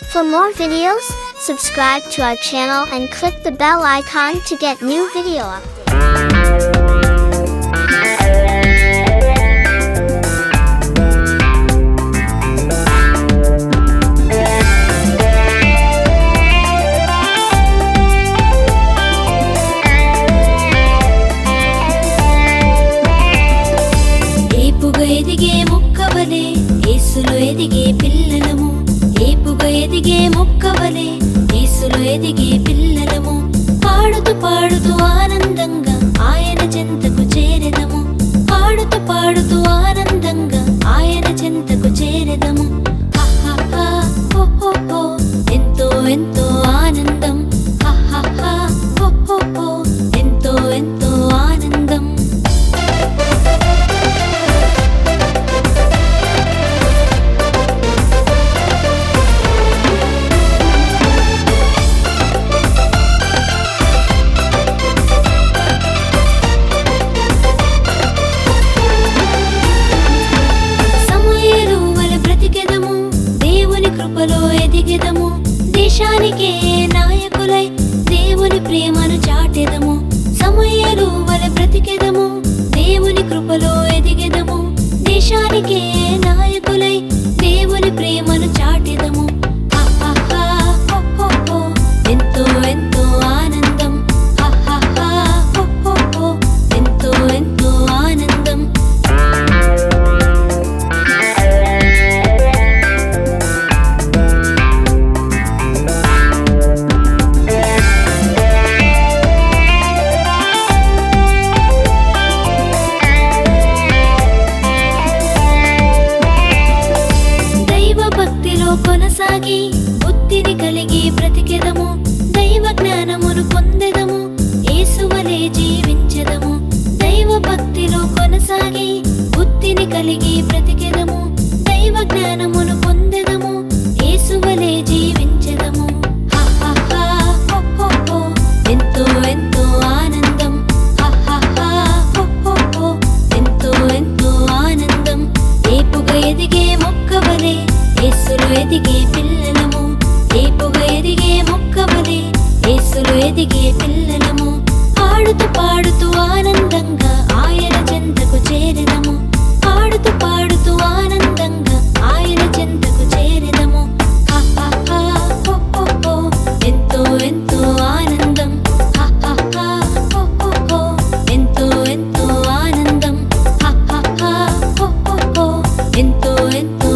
For more videos, subscribe to our channel and click the bell icon to get new video updates. ఏపుగా ఎదిగే మొక్కవలే ఏసులో ఎదిగే పిల్లలము ఏపుగా ఎదిగే మొక్కవలే ఏసులో ఎదిగే పిల్లలము. పాడుతూ పాడుతూ ఆన దేశానికే నాయకులై దేవుని ప్రేమను చాటెదము. సమయలు వల బ్రతికెదము. దేవుని కృపలో ఎదిగెదము. దేశానికే కొనసాగి బుద్ధిని కలిగి బ్రతికెదము దైవ జ్ఞానమును పొందెదము ఏసువలే జీవించెదము. దైవ భక్తిలో కొనసాగి బుద్ధిని కలిగి బ్రతికెదము దైవ జ్ఞానమును పొందెదము ఏసువలే జీవించెదము. ఎంతో ఎంతో ఆనందం. ఎంతో ఎంతో ఆనందం. ఏపుగా ఎదిగే మొక్కవలే ఏసులు ఎదిగే ఎదిగే పిల్లలము. పాడుతూ పాడుతూ ఆనందంగా ఆయన చెంతకు చేరినము. పాడుతూ పాడుతూ ఆనందంగా ఆయన చెంతకు చేరదము ఎంతో ఎంతో ఆనందం. ఎంతో ఎంతో ఆనందం. ఎంతో ఎంతో